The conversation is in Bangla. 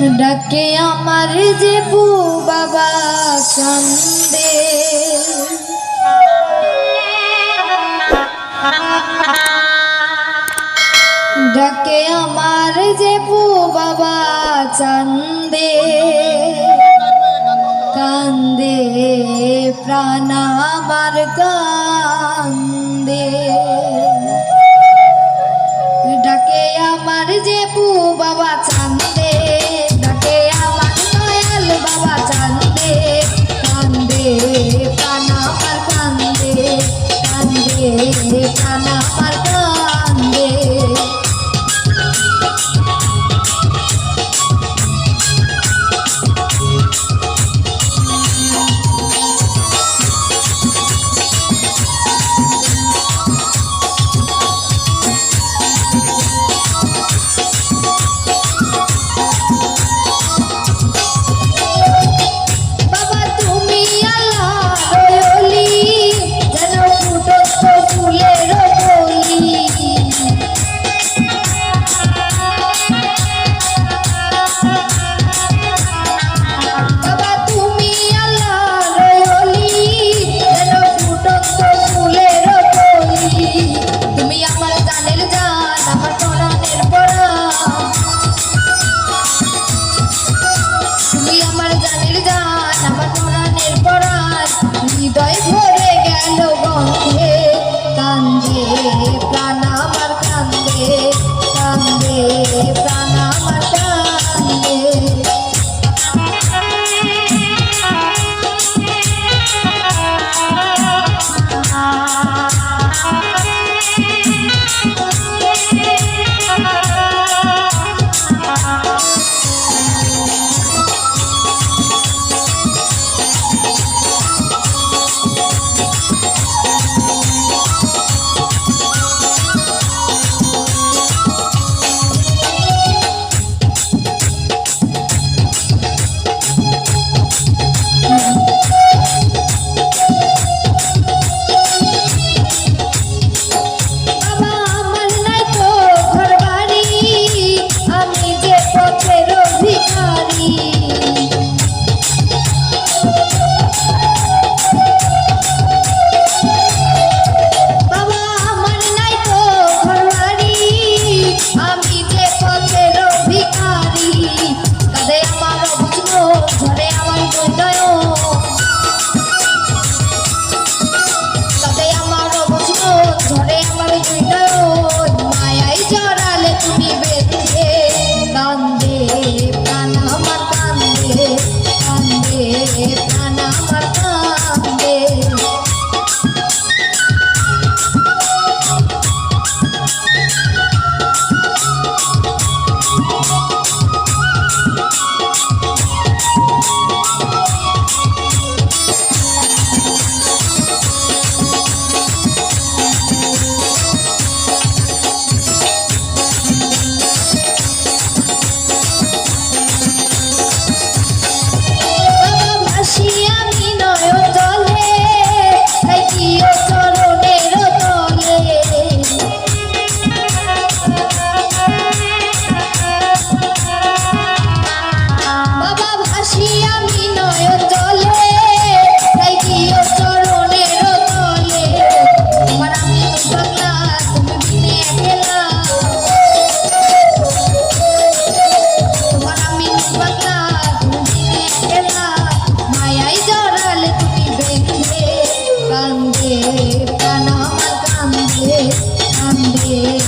ডাকে আমার যে বু বাবা সন্দে ডাকে আমার যে বু বাবা চন্দে। কান্দে প্রাণ আমার কান্দে। ডাকে আমার যে বু বাবা চ Bye.